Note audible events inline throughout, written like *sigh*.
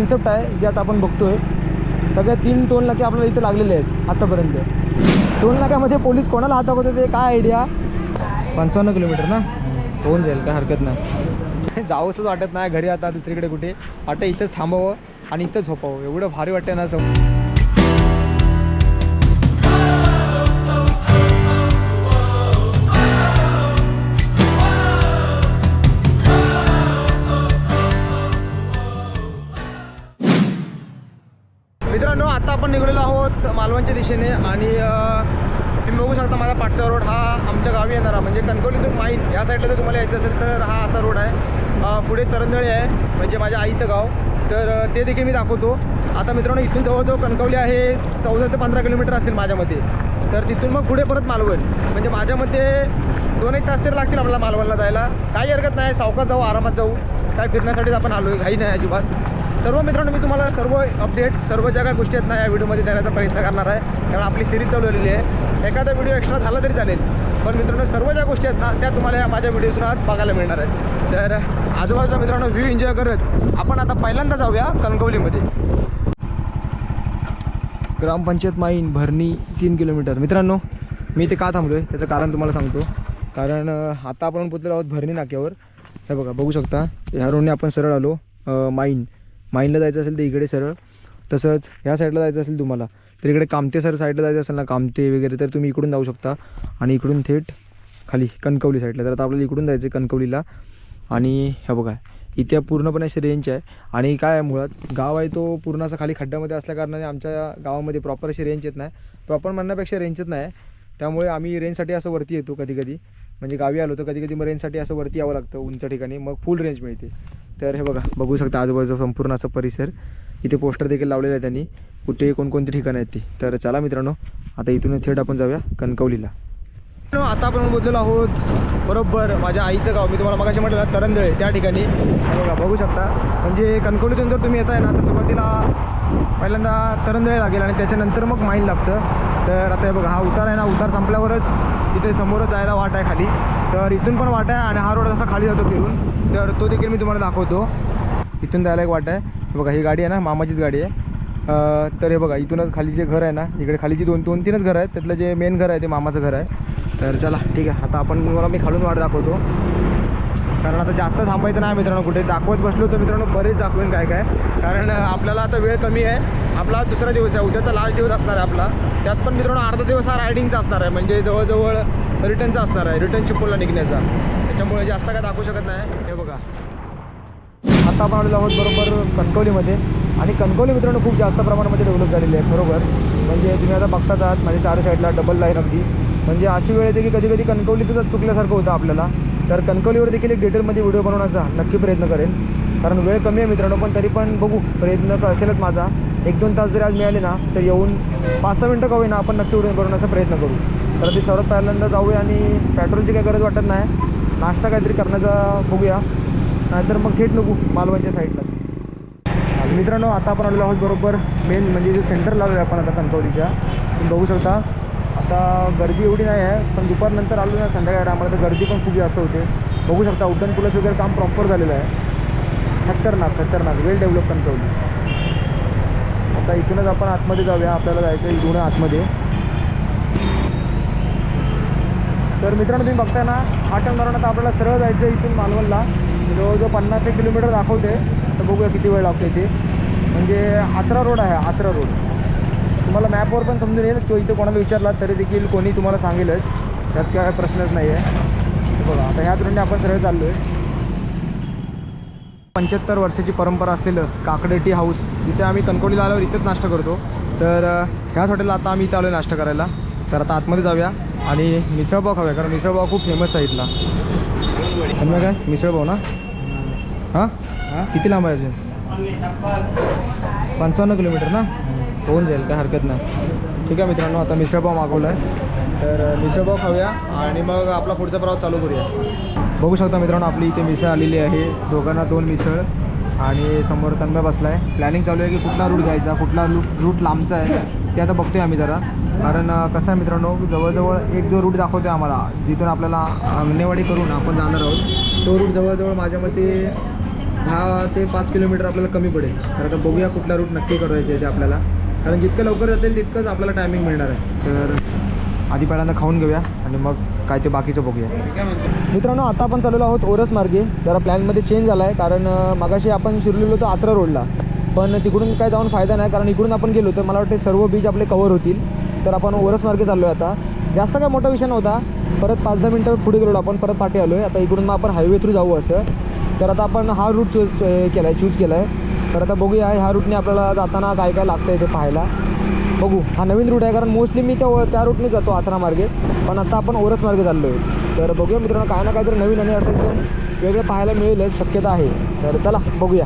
Concept आहे जे आता आपण आहे सगळ्या तीन टोल नाके आपल्याला इथे लागलेले आहेत आत्तापर्यंत टोल नाक्यामध्ये पोलीस कोणाला हातात होते ते काय आयडिया पंचावन्न किलोमीटर ना? होऊन जाईल काय हरकत नाही. *laughs* जावंसंच वाटत नाही घरी आता दुसरीकडे कुठे. वाटतं इथंच थांबावं आणि इथंच झोपावं. एवढं भारी वाटतं ना सम आपण निघलेलो आहोत मालवणच्या दिशेने आणि तुम्ही बघू शकता माझा पाठचा रोड हा आमच्या गावी येणारा म्हणजे कणकवलीतून माईन या साईडला जर तुम्हाला यायचं असेल तर हा असा रोड आहे. पुढे तरंदळी आहे म्हणजे माझ्या आईचं गाव. तर ते देखील मी दाखवतो. आता मित्रांनो इथून जवळजवळ कणकवली आहे चौदा ते पंधरा किलोमीटर असेल माझ्या मते तर तिथून मग पुढे परत मालवण. म्हणजे माझ्या मते दोन एक तास तरी लागतील आपल्याला मालवणला जायला. काही हरकत नाही सावकात जाऊ आरामात जाऊ. काय फिरण्यासाठीच आपण आलो आहे घाई नाही अजिबात. सर्व मित्रांनो मी तुम्हाला सर्व अपडेट सर्व ज्या काही गोष्टी आहेत ना या व्हिडिओमध्ये देण्याचा प्रयत्न करणार आहे. कारण आपली सिरीज चालवलेली आहे. एखादा व्हिडिओ एक्स्ट्रा झाला तरी चालेल. पण मित्रांनो सर्व ज्या गोष्टी आहेत ना त्या तुम्हाला या माझ्या व्हिडिओतून आज बघायला मिळणार आहेत. तर आजूबाजूचा मित्रांनो व्ह्यू एन्जॉय करत आपण आता पहिल्यांदा जाऊया कणकवलीमध्ये. ग्रामपंचायत माईन भरणी तीन किलोमीटर. मित्रांनो मी इथे का थांबलो आहे त्याचं कारण तुम्हाला सांगतो. कारण आता आपण पोचलेलो आहोत भरणी नाक्यावर. हे बघा बघू शकता. ह्या रोडने आपण सरळ आलो माईन. माईनला जायचं असेल तर इकडे सरळ तसंच ह्या साईडला जायचं असेल तुम्हाला तर इकडे कामते सर साईडला जायचं असेल ना कामते वगैरे तर तुम्ही इकडून जाऊ शकता. आणि इकडून थेट खाली कणकवली साईडला. तर आता आपल्याला इकडून जायचं आहे कणकवलीला. आणि ह्या बघा इथे पूर्णपणे अशी रेंज आहे. आणि काय आहे मुळात गाव आहे तो पूर्ण असा खाली खड्ड्यामध्ये असल्याकारणाने आमच्या गावामध्ये प्रॉपर अशी रेंज येत नाही. प्रॉपर म्हणण्यापेक्षा रेंजच नाही. त्यामुळे आम्ही रेंजसाठी असं वरती येतो कधी कधी. म्हणजे गावी आलो तर कधी कधी मग रेंजसाठी असं वरती यावं लागतं उंच ठिकाणी. मग फुल रेंज मिळते. तर हे बघा बघू शकता आजूबाजूचा संपूर्ण असा परिसर. इथे पोस्टर देखील लावलेलं आहे त्यांनी. कुठे कोणकोणती ठिकाणं आहेत ती. तर चला मित्रांनो आता इथून थेट आपण जाऊया कणकवलीला. आता आपण बोललेलो आहोत बरोबर माझ्या आईचं गाव. मी तुम्हाला मगाशी म्हटलं तरंदळे त्या ठिकाणी. बघा बघू शकता. म्हणजे कणकवलीतून जर तुम्ही येताय ना तर सुरुवातीला पहिल्यांदा तरंदळे लागेल आणि त्याच्यानंतर मग माईन लागतं. तर आता हे बघा हा उतार आहे ना उतार संपल्यावरच इथे समोरच जायला वाट आहे खाली. तर इथून पण वाट आहे आणि हा रोड असा खाली जातो फिरून. तर तो देखील मी तुम्हाला दाखवतो. इथून जायला एक वाट आहे. बघा ही गाडी आहे ना मामाचीच गाडी आहे. तर हे बघा इथूनच खाली जे घर आहे ना इकडे खाली जी दोन दोन तीनच घर आहेत त्यातलं जे मेन घर आहे ते मामाचं घर आहे. तर चला ठीक आहे आता आपण मला मी खालून वाट दाखवतो. कारण आता जास्त थांबायचं नाही मित्रांनो कुठे. दाखवत बसलो तर मित्रांनो बरेच दाखवेन काय काय. कारण आपल्याला आता वेळ कमी आहे. आपला दुसरा दिवस आहे. उद्याचा लास्ट दिवस असणार आहे आपला. त्यात पण मित्रांनो अर्धा दिवस हा रायडिंगचा असणार आहे. म्हणजे जवळजवळ रिटर्नचा असणार आहे. रिटर्न चिपळूणला निघण्याचा. त्याच्यामुळे जास्त काय दाखवू शकत नाही. हे बघा. आता आपण आलेलो आहोत बरोबर कणकवलीमध्ये. आणि कणकवली मित्रांनो खूप जास्त प्रमाणामध्ये डेव्हलप झालेली आहे बरोबर. म्हणजे तुम्ही आता बघताच आहात माझ्या चार साईडला डबल लाईन अगदी. म्हणजे अशी वेळ येते की कधी कधी कणकवलीतच चुकल्यासारखं होतं आपल्याला. तर कणकवलीवर देखील एक डिटेलमध्ये व्हिडिओ बनवण्याचा नक्की प्रयत्न करेन. कारण वेळ कमी आहे मित्रांनो पण तरी पण बघू प्रयत्न तर असेलच माझा. एक दोन तास जरी आज मिळाले ना तर येऊन पाच सहा मिनटं का होईना आपण नक्की व्हिडिओ बनवण्याचा प्रयत्न करू. तर ती सर्वात पहिल्यांदा जाऊया आणि पेट्रोलची काही गरज वाटत नाही. नाश्ता काहीतरी करण्याचा बघूया. नाहीतर मग थेट नको मालवणच्या साईडला. मित्रांनो आता आपण आलेलो आहोत बरोबर मेन म्हणजे जे सेंटर लावलं आहे आपण आता कणकवलीच्या. तुम्ही बघू शकता. आता गर्दी एवढी नाही आहे पण दुपारनंतर आलो ना संध्याकाळी आम्हाला तर गर्दी पण खूप जास्त होते. बघू शकता उड्डाण पुलाचं वगैरे काम प्रॉपर झालेलं आहे. खतरनाक खतरनाक. Well develop Kankavli. आता इथूनच आपण आतमध्ये जाऊया. आपल्याला जायचं आहे इथून आतमध्ये. तर मित्रांनो तुम्ही बघताय ना हा टर्न मारून आता आपल्याला सरळ जायचं आहे इथून मालवणला. म्हणजे जवळजवळ पन्नास एक किलोमीटर दाखवते. तर बघूया किती वेळ लागतो इथे. म्हणजे आचरा रोड आहे आचरा रोड तुम्हाला मॅपवर पण समजून येईल. तो इथे कोणाला विचारला तरी देखील कोणी तुम्हाला सांगेलच. त्यात काय प्रश्नच नाही आहे बघा आता ह्या रोडने आपण सरळ चाललो आहे पंच्याहत्तर वर्षाची परंपरा असलेलं काकडे टी हाऊस इथे आम्ही कणकवलीला आल्यावर इथेच नाश्ता करतो. तर ह्याच हॉटेलला आता आम्ही इथं आलो नाश्ता करायला. तर आता आतमध्ये जाऊया आणि मिसळपाव खाऊया कारण मिसळपाव खूप फेमस आहे इथला. समजा काय? मिसळपाव ना? हां? किती लांब आहे अजून? पंचावन्न किलोमीटर ना? होऊन जाईल काय हरकत नाही. ठीक आहे मित्रांनो आता मिसळपाव मागवला आहे तर मिसळपाव खाऊया आणि मग आपला पुढचा प्रवास चालू करूया. बघू शकता मित्रांनो आपली इथे मिसळ आलेली आहे. दोघांना दोन मिसळ आणि समोर तन्मय बसला आहे प्लॅनिंग चालू आहे की कुठला रूट घ्यायचा कुठला रूट रूट लांबचा आहे. ते आता बघतोय आम्ही जरा. कारण कसं आहे मित्रांनो जवळजवळ एक जो रूट दाखवतो आहे आम्हाला जिथून आपल्याला अंगणेवाडी करून आपण जाणार आहोत तो रूट जवळजवळ माझ्या मते दहा ते पाच किलोमीटर आपल्याला कमी पडेल. तर आता बघूया कुठला रूट नक्की करायचं आहे ते आपल्याला. कारण जितकं लवकर जातील तितकंच आपल्याला टायमिंग मिळणार आहे. तर आधी पहिल्यांदा खाऊन घेऊया आणि मग काय ते बाकीचं बघूया. मित्रांनो आता आपण चाललेलो आहोत ओरस मार्गे. जरा प्लॅनमध्ये चेंज झाला आहे कारण मगाशी आपण शिरलेलो होतो आत्रा रोडला पण तिकडून काय जाऊन फायदा नाही कारण इकडून आपण गेलो तर मला वाटते सर्व बीच आपले कवर होतील. तर आपण ओरस मार्गे चाललो आहे आता. जास्त काय मोठा विषय नव्हता. परत पाच दहा मिनटं पुढे गेलो आपण परत पाठी आलो आहे आता इकडून मग आपण हायवे थ्रू जाऊ असं. तर आता आपण हा रूट चूज केला आहे चूज केला आहे तर आता बघूया ह्या रूटने आपल्याला जाताना काय काय लागतं आहे ते पाहायला. बघू. हा नवीन रूट आहे कारण मोस्टली मी त्या त्या रूटने जातो आसरा मार्गे. पण आता आपण ओरस मार्गे चाललो आहे तर बघूया मित्रांनो काय ना काहीतरी नवीन आणि असं वेगळं पाहायला मिळेलच. शक्यता आहे. तर चला बघूया.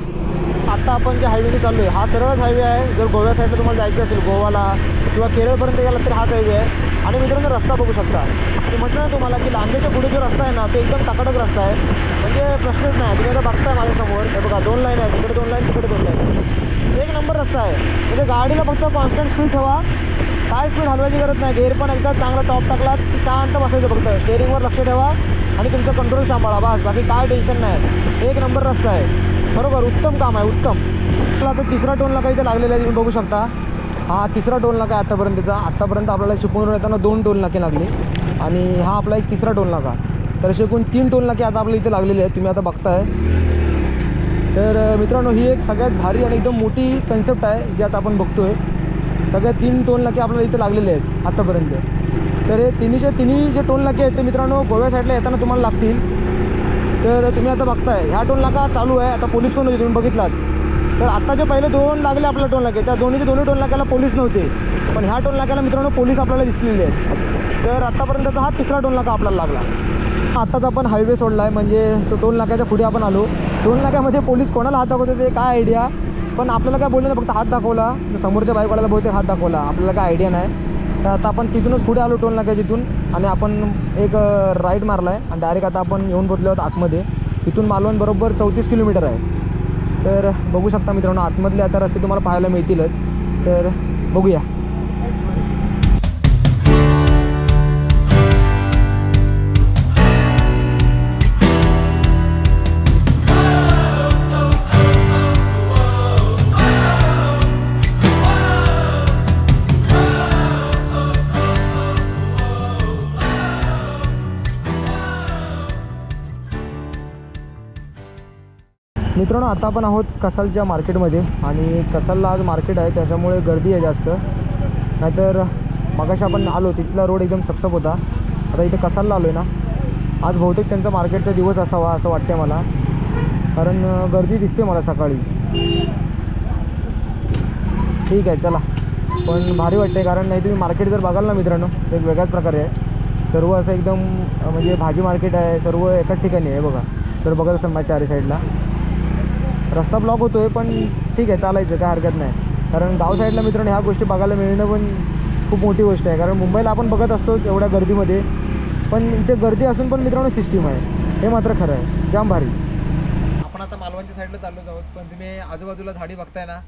आत्ता आपण जे हायवेने चाललो आहे हा सरळच हायवे आहे. जर गोव्या साईडला तुम्हाला जायचं असेल गोवाला किंवा केरळपर्यंत गेला तर हाच हायवे आहे. आणि मित्रांनो रस्ता बघू शकता. मी म्हटलं ना तुम्हाला की लांदेच्या पुढे जो रस्ता आहे ना तो एकदम टाकाटक रस्ता आहे. म्हणजे प्रश्नच नाही. तुम्ही आता बघताय माझ्यासमोर. हे बघा दोन लाईन आहे. तिकडे दोन लाईन तिकडे दोन लाईन एक नंबर रस्ता आहे. म्हणजे गाडीला फक्त कॉन्स्टंट स्पीड ठेवा. काय स्पीड हलवायची गरज नाही. गेअर पण एकदा चांगला टॉप टाकलात की शांत बसायचं फक्त. स्टेअरिंगवर लक्ष ठेवा. आणि तुमचं कंट्रोल सांभाळा. बस. बाकी काय टेन्शन नाही. एक नंबर रस्ता आहे. बरोबर उत्तम काम आहे उत्तम. आपला आता तिसरा टोल काही इथे लागलेला आहे तुम्ही बघू शकता. हा तिसरा टोल नाका आहे आत्तापर्यंतचा आत्तापर्यंत आपल्याला शिकून येताना दोन टोल नाके लागले. आणि हा आपला एक तिसरा टोल नाका तर असे एकूण तीन टोल नाके आता आपल्या इथे लागलेले आहेत. तुम्ही आता बघताय. तर मित्रांनो ही एक सगळ्यात भारी आणि एकदम मोठी कन्सेप्ट आहे जी आता आपण बघतोय. सगळ्या तीन टोल नाके आपल्याला इथे लागलेले आहेत आत्तापर्यंत तर हे तिन्हीचे तिन्ही जे टोल नाके आहेत ते मित्रांनो गोव्या साईडला येताना तुम्हाला लागतील. तर तुम्ही आता बघताय ह्या टोल नाका चालू आहे. आता पोलीस पण होते तुम्ही बघितलात. तर आता जे पहिले दोन लागले आपल्या टोल नाके त्या दोन्हीचे दोन्ही टोल नाक्याला पोलीस नव्हते. पण ह्या टोल नाक्याला मित्रांनो पोलीस आपल्याला दिसलेले आहेत. तर आत्तापर्यंतचा हा तिसरा टोल नाका आपल्याला लागला. आत्ताच आपण हायवे सोडला आहे म्हणजे तो टोल नाक्याच्या पुढे आपण आलो. टोल नाक्यामध्ये पोलीस कोणाला हात दाखवते ते काय आयडिया पण आपल्याला काय बोललं नाही फक्त हात दाखवला. समोरच्या बाईकवाल्याला बहुतेक हात दाखवला. आपल्याला काय आयडिया नाही. तर आता आपण तिथूनच पुढे आलो टोल नाक्या तिथून आणि आपण एक राईड मारला आहे आणि डायरेक्ट आता आपण येऊन पोचलो आहोत आतमध्ये. तिथून मालवण बरोबर चौतीस किलोमीटर आहे. तर बघू शकता मित्रांनो आतमधले आता रस्ते तुम्हाला पाहायला मिळतीलच. तर बघूया. मित्रांनो आता आपण आहोत कसालच्या मार्केटमध्ये आणि कसालला आज मार्केट आहे त्याच्यामुळे गर्दी आहे जास्त. नाहीतर मगाशी आपण आलो तिथला रोड एकदम सपसप होता. आता इथे कसालला आलो आहे ना. आज बहुतेक त्यांचा मार्केटचा दिवस असावा असं वाटते मला. कारण गर्दी दिसते मला सकाळी. ठीक आहे चला. पण भारी वाटते कारण नाही तुम्ही मार्केट जर बघाल ना मित्रांनो तर एक वेगळ्याच प्रकारे आहे. सर्व असं एकदम म्हणजे भाजी मार्केट आहे सर्व एकाच ठिकाणी आहे बघा. तर बघत असाल माझ्या चारी साईडला. रस्ता ब्लॉक होतो आहे पण ठीक आहे चालायचं काय हरकत नाही. कारण गाव साईडला मित्रांनो ह्या गोष्टी बघायला मिळणं पण खूप मोठी गोष्ट आहे. कारण मुंबईला आपण बघत असतो एवढ्या गर्दीमध्ये पण इथे गर्दी असून पण मित्रांनो सिस्टीम आहे. हे मात्र खरं आहे. जाम भारी. आपण आता मालवणच्या साईडला चाललो आहोत पण तुम्ही आजूबाजूला झाडी बघताय ना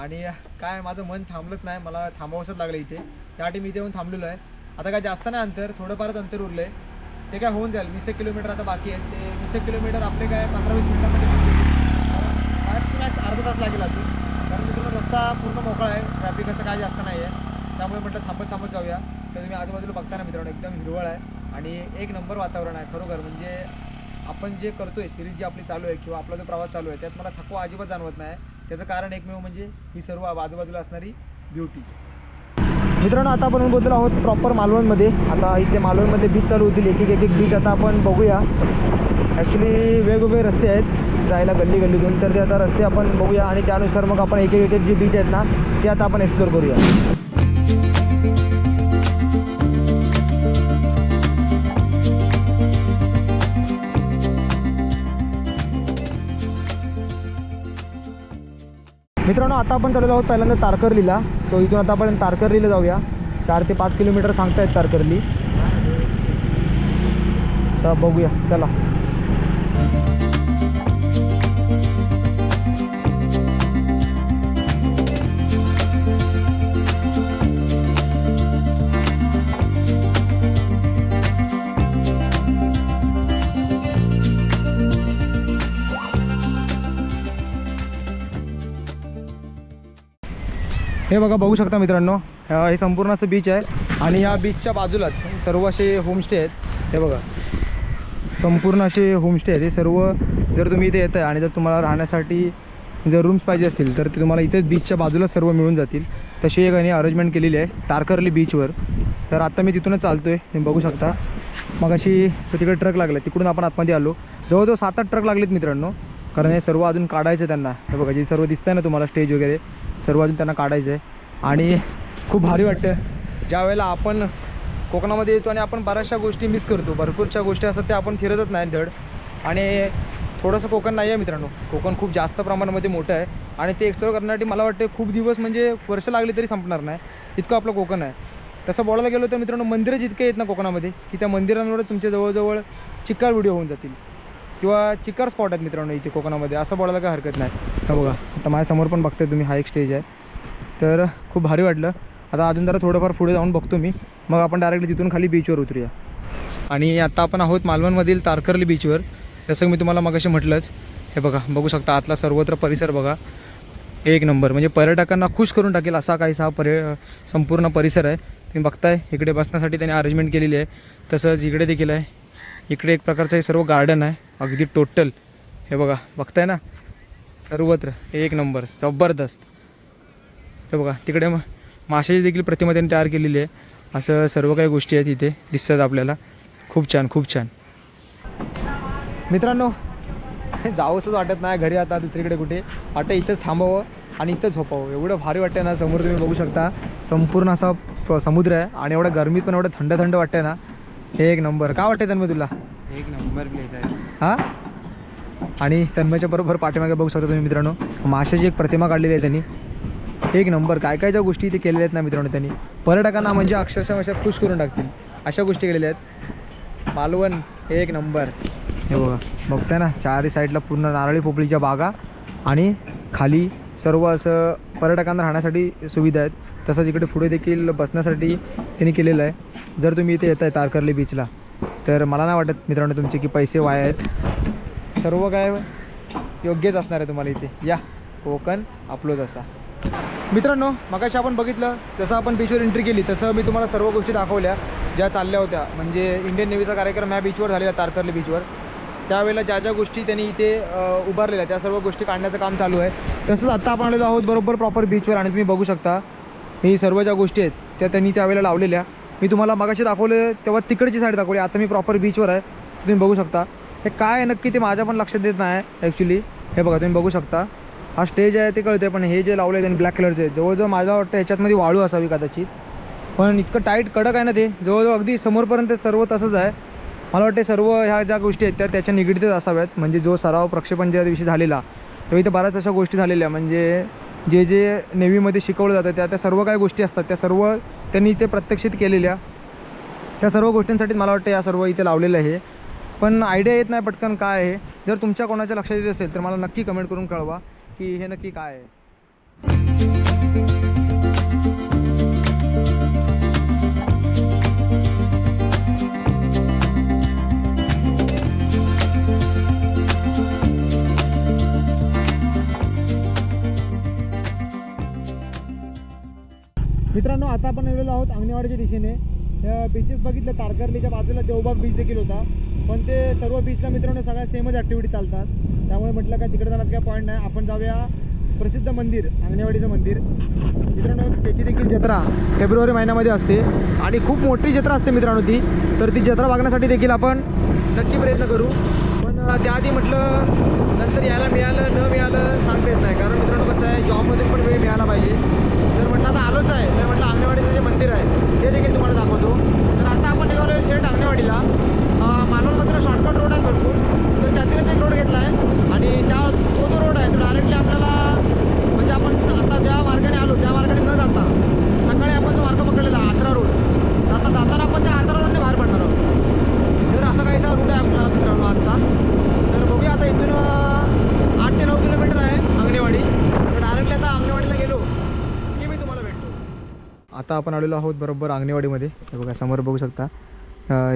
आणि काय माझं मन थांबलंच नाही मला थांबावंसंच लागलं इथे. त्यासाठी मी इथे येऊन थांबलेलो आहे. आता काय जास्त नाही अंतर थोडंफारच अंतर उरलं आहे ते काय होऊन जाईल वीस एक किलोमीटर आता बाकी आहे ते वीस एक किलोमीटर आपले काय पंधरा वीस मिनिटामध्ये मॅक्स मॅक्स अर्धा तास लागेल अजून. कारण मित्रांनो रस्ता पूर्ण मोकळा आहे. ट्रॅफिक असं काय जास्त नाही आहे त्यामुळे म्हटलं थांबत थांबत जाऊया. तर तुम्ही आजूबाजूला बघता ना मित्रांनो एकदम हिरवळ आहे. आणि एक नंबर वातावरण आहे खरोखर. म्हणजे आपण जे करतोय सिरीज जी आपली चालू आहे किंवा आपला जो प्रवास चालू आहे त्यात मला थकवा अजिबात जाणवत नाही. त्याचं कारण एकमेव म्हणजे ही सर्व आजूबाजूला असणारी ब्युटी मित्रांनो आता आपण बोलतो आहोत प्रॉपर मालवणमध्ये. आता इथे मालवणमध्ये बीच चालू होतील. एक एक एक एक बीच आता आपण बघूया. ॲक्च्युली वेगवेगळे रस्ते आहेत. जायला गल्ली गल्लीतून. तर ते आता रस्ते आपण बघूया आणि त्यानुसार मग आपण एक एक एक जे बीच आहेत ना ते आता आपण एक्सप्लोर करूया. मित्रांनो आता आपण चाललेलो आहोत पहिल्यांदा तारकर्लीला. सो इथून आता आपण तारकर्लीला जाऊया. चार ते पाच किलोमीटर सांगतायत तारकर्ली. तर बघूया चला. हे बघा बघू शकता मित्रांनो हे संपूर्ण असं बीच आहे आणि या बीचच्या बाजूलाच सर्व असे होमस्टे आहेत. हे बघा संपूर्ण असे होमस्टे आहेत. हे सर्व जर तुम्ही इथे येत आहे आणि जर तुम्हाला राहण्यासाठी जर रूम्स पाहिजे असतील तर ते तुम्हाला इथेच बीचच्या बाजूला सर्व मिळून जातील. तशी एक आणि अरेंजमेंट केलेली आहे तारकर्ली बीचवर तर आत्ता मी तिथूनच चालतो आहे तुम्ही बघू शकता. मग अशी तिकडे ट्रक लागला तिकडून आपण आतमध्ये आलो. जवळजवळ सात आठ ट्रक लागलेत मित्रांनो. कारण हे सर्व अजून काढायचं आहे त्यांना. हे बघा जे सर्व दिसतंय ना तुम्हाला स्टेज वगैरे सर्व अजून त्यांना काढायचं आहे आणि खूप भारी वाटतं ज्या वेळेला आपण कोकणामध्ये येतो आणि आपण बऱ्याचशा गोष्टी मिस करतो. भरपूरशा गोष्टी असतात त्या आपण फिरतच नाही धड. आणि थोडंसं कोकण नाही आहे मित्रांनो. कोकण खूप जास्त प्रमाणामध्ये मोठं आहे. आणि ते एक्सप्लोर करण्यासाठी मला वाटते खूप दिवस म्हणजे वर्ष लागली तरी संपणार नाही. इतकं आपलं कोकण आहे. तसं बोलायला गेलो तर मित्रांनो मंदिरं जितके आहेत ना कोकणामध्ये की त्या मंदिरांमुळे तुमच्या जवळजवळ चिक्कार व्हिडिओ होऊन जातील. किंवा चिक्कार स्पॉट आहेत मित्रांनो इथे कोकणामध्ये. असं बोलायला काय हरकत नाही. हा बघा आता माझ्यासमोर पण बघताय तुम्ही हा एक स्टेज आहे. तर खूप भारी वाटलं. आता अजून जरा थोडंफार पुढे जाऊन बघतो मी. मग आपण डायरेक्टली तिथून खाली बीचवर उतरूया. आणि आता आपण आहोत मालवणमधील तारकर्ली बीचवर जसं मी तुम्हाला मगाशी म्हटलंच हे बघा बघू शकता आतला सर्वत्र परिसर बघा. एक नंबर. म्हणजे पर्यटकांना खुश करून टाकेल असा काहीसा पर्य संपूर्ण परिसर आहे. तुम्ही बघताय इकडे बसण्यासाठी त्यांनी अरेंजमेंट केलेली आहे. तसंच इकडे देखील आहे. इकडे एक प्रकारचं हे सर्व गार्डन आहे. अगदी टोटल हे बघा बघताय ना? सर्वत्र एक नंबर जबरदस्त. हे बघा तिकडे मग माशाची देखील प्रतिमा त्यांनी तयार केलेली आहे. असं सर्व काही गोष्टी आहेत इथे दिसतात आपल्याला. खूप छान खूप छान. मित्रांनो *laughs* जावंसंच वाटत नाही घरी आता दुसरीकडे कुठे. वाटतं इथंच थांबावं आणि इथंच झोपावं. एवढं भारी वाटतं ना समोर तुम्ही बघू शकता. संपूर्ण असा समुद्र आहे आणि एवढं गरमीत पण एवढं थंड थंड वाटतंय ना. हे एक नंबर का वाटतं तन्मय तुला? एक नंबर प्लेस आहे. हां? आणि तन्मयच्या बरोबर पाठीमागे बघू शकता तुम्ही मित्रांनो माशाची एक प्रतिमा काढलेली आहे त्यांनी. एक नंबर काय काय ज्या गोष्टी इथे केलेल्या आहेत ना मित्रांनो त्यांनी. पर्यटकांना म्हणजे अक्षरशः अशा खुश करून टाकतील. अशा गोष्टी केलेल्या आहेत. मालवण एक नंबर. हे बघा बघताय ना चारही साईडला पूर्ण नारळी पोपळीच्या बागा आणि खाली सर्व असं पर्यटकांना राहण्यासाठी सुविधा आहेत. तसंच इकडे पुढे देखील बसण्यासाठी त्यांनी केलेलं आहे. जर तुम्ही इथे येत आहे तारकर्ली बीचला तर मला नाही वाटत मित्रांनो तुमचे की पैसे वाया आहेत. सर्व काय योग्यच असणार आहे तुम्हाला इथे. या कोकण आपलोच असा. मित्रांनो मगाशी आपण बघितलं जसं आपण बीचवर एंट्री केली तसं मी तुम्हाला सर्व गोष्टी दाखवल्या ज्या चालल्या होत्या. म्हणजे इंडियन नेव्हीचा कार्यक्रम ह्या बीचवर झालेला तारकर्ली बीचवर त्यावेळेला ज्या ज्या गोष्टी त्यांनी इथे उभारलेल्या त्या सर्व गोष्टी काढण्याचं काम चालू आहे. तसंच आत्ता आपण आलेलो आहोत बरोबर प्रॉपर बीचवर आणि तुम्ही बघू शकता ही सर्व ज्या गोष्टी आहेत त्या त्यांनी त्यावेळेला लावलेल्या. मी तुम्हाला मगाशी दाखवले तेव्हा तिकडची साईड दाखवली. आता मी प्रॉपर बीचवर आहे. तुम्ही बघू शकता. हे काय आहे नक्की ते माझ्या पण लक्षात देत नाही ॲक्च्युली हे बघा तुम्ही बघू शकता. हा स्टेज आहे ते कळते पण हे जे लावले त्यांनी ब्लॅक कलरचे जवळजवळ माझं वाटतं ह्याच्यातमध्ये वाळू असावी कदाचित. पण इतकं टाईट कडक आहे ना ते जवळजवळ अगदी समोरपर्यंत सर्व तसंच आहे. मला वाटते सर्व ह्या ज्या गोष्टी आहेत त्या त्याच्या निगडीतच असाव्यात. म्हणजे जो सराव प्रक्षेपण ज्या दिवशी झालेला तेव्हा इथे बऱ्याच अशा गोष्टी झालेल्या. म्हणजे जे जे नेव्हीमध्ये शिकवलं जातं त्या त्या सर्व काही गोष्टी असतात. त्या सर्व त्यांनी इथे प्रत्यक्षित केलेल्या त्या सर्व गोष्टींसाठी मला वाटतं या सर्व इथे लावलेलं आहे. पण आयडिया येत नाही पटकन काय आहे. जर तुमच्या कोणाच्या लक्षात येत असेल तर मला नक्की कमेंट करून कळवा की हे नक्की काय आहे. मित्रांनो आता आपण आलेलो आहोत अंगणेवाडीच्या दिशेने. बीचेस बघितलं तारकर्लीच्या बाजूला देवबाग बीच देखील होता. पण ते सर्व बीचला मित्रांनो सगळ्या सेमच ॲक्टिव्हिटी चालतात. त्यामुळे म्हटलं का तिकडे जाण्यात काय पॉईंट नाही. आपण जाऊया प्रसिद्ध मंदिर अंगणेवाडीचं मंदिर. मित्रांनो त्याची देखील जत्रा फेब्रुवारी महिन्यामध्ये असते. आणि खूप मोठी जत्रा असते मित्रांनो ती. तर ती जत्रा बघण्यासाठी देखील आपण नक्की प्रयत्न करू. पण त्याआधी म्हटलं नंतर यायला मिळालं न मिळालं सांगता येत नाही. कारण मित्रांनो कसं आहे जॉबमध्ये पण वेळ मिळाला पाहिजे. आता आलोच आहे. तर म्हटलं आंगणेवाडीचं जे मंदिर आहे ते देखील तुम्हाला दाखवतो. तर आता आपण निघालो आहे थेट आंगणेवाडीला अं, मालवणमधून शॉर्टकट रोड आहे भरपूर. तर त्यातीलच एक रोड घेतला आहे. आणि त्या तो जो रोड आहे तो डायरेक्टली आपल्याला म्हणजे आपण आता ज्या मार्गाने आलो त्या मार्गाने न जाता सकाळी आपण जो मार्ग पकडलेला आचरा रोड तर आता जाताना आपण त्या आचरा रोडने बाहेर पडणार आहोत तर असा काहीसा रूट आहे आपला मित्रांनो आजचा तर बघूया आता इथून अं, आठ ते नऊ किलोमीटर आहे अंगणेवाडी तर डायरेक्टली आता अंगणेवाडीला गेलो की मी तुम्हाला भेटतो आता आपण आलेलो आहोत बरोबर अंगणेवाडीमध्ये. हे बघा समोर बघू शकता.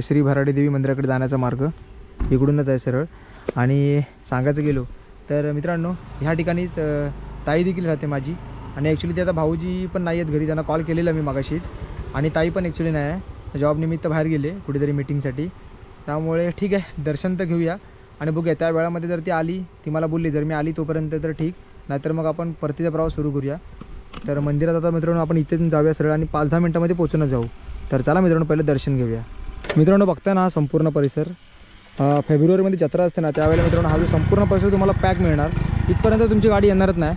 श्री भराडी देवी मंदिराकडे जाण्याचा मार्ग. इकडूनच आहे सरळ. आणि सांगायचं गेलो तर मित्रांनो ह्या ठिकाणीच ताई देखील राहते माझी. आणि ॲक्च्युली ते आता भाऊजी पण नाही आहेत घरी. त्यांना कॉल केलेला मी मागाशीच. आणि ताई पण ॲक्च्युली नाही आहे. जॉबनिमित्त बाहेर गेले कुठेतरी मीटिंगसाठी त्यामुळे ठीक आहे दर्शन तर घेऊया. आणि बघूया त्या वेळामध्ये जर ती आली ती मला बोलली जर मी आली तोपर्यंत तर ठीक. नाहीतर मग आपण परतीचा प्रवास सुरू करूया. तर मंदिरात आता मित्रांनो आपण इथेच जाऊया सरळ आणि पाच दहा मिनटामध्ये पोचूनच जाऊ. तर चला मित्रांनो पहिले दर्शन घेऊया. मित्रांनो बघताय ना हा संपूर्ण परिसर? फेब्रुवारीमध्ये जत्रा असते ना त्यावेळेला मित्रांनो हा जो संपूर्ण परिसर तुम्हाला पॅक मिळणार. इथपर्यंत तुमची गाडी येणारच नाही.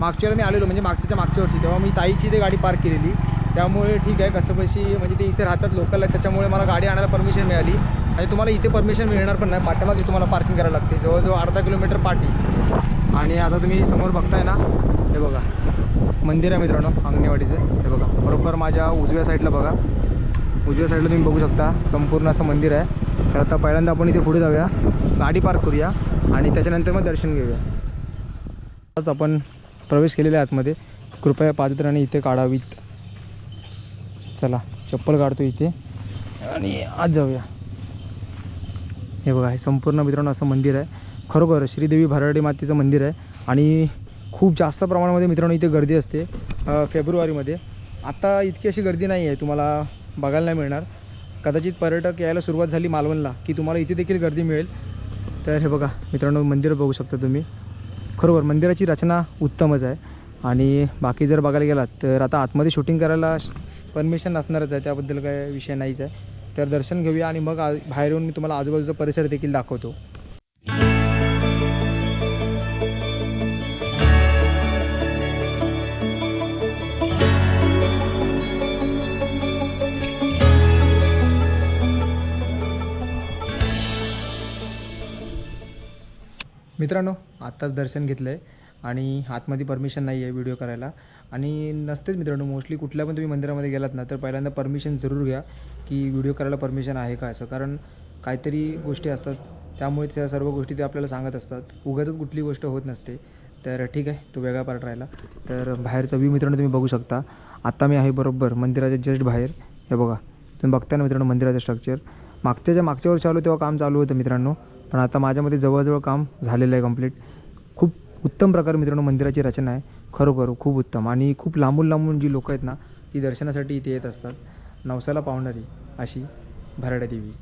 मागच्या वेळेला मी आलेलो म्हणजे मागच्याच्या मागच्या वर्षी तेव्हा मी ताईची ते गाडी पार्क केलेली. त्यामुळे ठीक आहे कसंपशी म्हणजे ते इथे राहतात लोकल आहेत त्याच्यामुळे मला गाडी आणायला परमिशन मिळाली. आणि तुम्हाला इथे परमिशन मिळणार पण नाही पाठ्यामागे तुम्हाला पार्किंग करायला लागते जवळजवळ अर्धा किलोमीटर पाठी. आणि आता तुम्ही समोर बघताय ना हे बघा. मंदिर आहे मित्रांनो अंगणेवाडीचं. हे बघा. बरोबर माझ्या उजव्या साईडला बघा. उजव्या साईडला तुम्ही बघू शकता. संपूर्ण असं मंदिर आहे. तर आता पहिल्यांदा आपण इथे पुढे जाऊया. गाडी पार्क करूया आणि त्याच्यानंतर मग दर्शन घेऊया. आज आपण प्रवेश केलेला आहे आतमध्ये. कृपया पादत्राने इथे काढावीत. चला चप्पल काढतो इथे. आणि आज जाऊया. हे बघा हे संपूर्ण मित्रांनो असं मंदिर आहे. खरोखर श्रीदेवी भराडी मातेचं मंदिर आहे. आणि खूप जास्त प्रमाणामध्ये मित्रांनो इथे गर्दी असते फेब्रुवारीमध्ये. आता इतकी अशी गर्दी नाही आहे तुम्हाला बघायला नाही मिळणार. कदाचित पर्यटक यायला सुरुवात झाली मालवणला की तुम्हाला इथे देखील गर्दी मिळेल. तर हे बघा मित्रांनो मंदिर बघू शकता तुम्ही. खरोखर मंदिराची रचना उत्तमच आहे. आणि बाकी जर बघायला गेलात तर आता आतमध्ये शूटिंग करायला परमिशन नसणारच आहे त्याबद्दल काय विषय नाहीच आहे. तर दर्शन घेऊया आणि मग आ बाहेर येऊन मी तुम्हाला आजूबाजूचा परिसर देखील दाखवतो. मित्रांनो आत्ताच दर्शन घेतलं आहे आणि आतमध्ये परमिशन नाही आहे व्हिडिओ करायला. आणि नसतेच मित्रांनो मोस्टली कुठल्या पण तुम्ही मंदिरामध्ये गेलात ना तर पहिल्यांदा परमिशन जरूर घ्या की व्हिडिओ करायला परमिशन आहे का असं. कारण काहीतरी गोष्टी असतात त्यामुळे त्या सर्व गोष्टी ते आपल्याला सांगत असतात. उगाचच कुठली गोष्ट होत नसते. तर ठीक आहे तो वेगळा पार्ट राहिला. तर बाहेरचा व्ह्यू मित्रांनो तुम्ही बघू शकता. आत्ता मी आहे बरोबर मंदिराच्या जस्ट बाहेर. हे बघा तुम्ही बघताय ना मित्रांनो मंदिराचं स्ट्रक्चर मागच्या ज्या मागच्या वर्षी आलो तेव्हा काम चालू होतं मित्रांनो. पण आता माझ्यामध्ये जवळजवळ काम झालेलं आहे कंप्लीट खूप उत्तम प्रकारे मित्रांनो मंदिराची रचना आहे. खरोखर खूप उत्तम आणि खूप लांबून लांबून जी लोकं आहेत ना ती दर्शनासाठी इथे येत असतात. नवसाला पावणारी अशी भराडे देवी.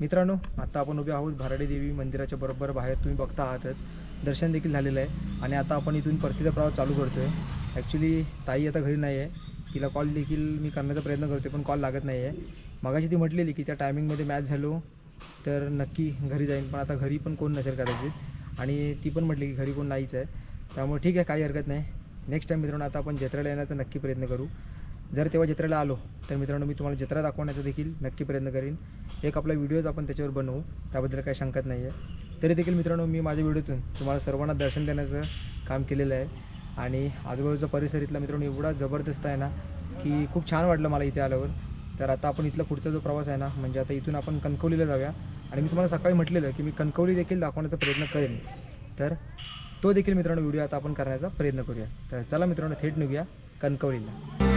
मित्रांनो आता आपण उभे आहोत भराडे देवी मंदिराच्या बरोबर. बाहेर तुम्ही बघता आहातच. दर्शन देखील झालेलं आहे. आणि आता आपण इथून परतीचा प्रवास चालू करतो आहे ॲक्च्युली ताई आता घरी नाही आहे तिला कॉल देखील मी करण्याचा प्रयत्न करतो पण कॉल लागत नाही आहे मगाशी ती म्हटलेली की त्या टायमिंगमध्ये मॅच झालो. तर नक्की घरी जाईन. पण आता घरी पण कोण नसेल कदाचित. आणि ती पण म्हटली की घरी कोण नाहीच आहे. त्यामुळे ठीक आहे काही हरकत नाही. नेक्स्ट टाईम मित्रांनो आता आपण जत्रेला येण्याचा नक्की प्रयत्न करू. जर तेव्हा जत्रेला आलो तर मित्रांनो मी तुम्हाला जत्रा दाखवण्याचा देखील नक्की प्रयत्न करीन. एक आपला व्हिडिओज आपण त्याच्यावर बनवू. त्याबद्दल काही शंकात नाही आहे तरी देखील मित्रांनो मी माझ्या व्हिडिओतून तुम्हाला सर्वांना दर्शन देण्याचं काम केलेलं आहे. आणि आजूबाजूचा परिसर इथला मित्रांनो एवढा जबरदस्त आहे ना की खूप छान वाटलं मला इथे आल्यावर. तर आता आपण इथला पुढचा जो प्रवास आहे ना म्हणजे आता इथून आपण कणकवलीला जाऊया. आणि मी तुम्हाला सकाळी म्हटलेलं की मी कणकवली देखील दाखवण्याचा प्रयत्न करेन. तर तो देखील मित्रांनो व्हिडिओ आता आपण करण्याचा प्रयत्न करूया. तर चला मित्रांनो थेट निघूया कणकवलीला.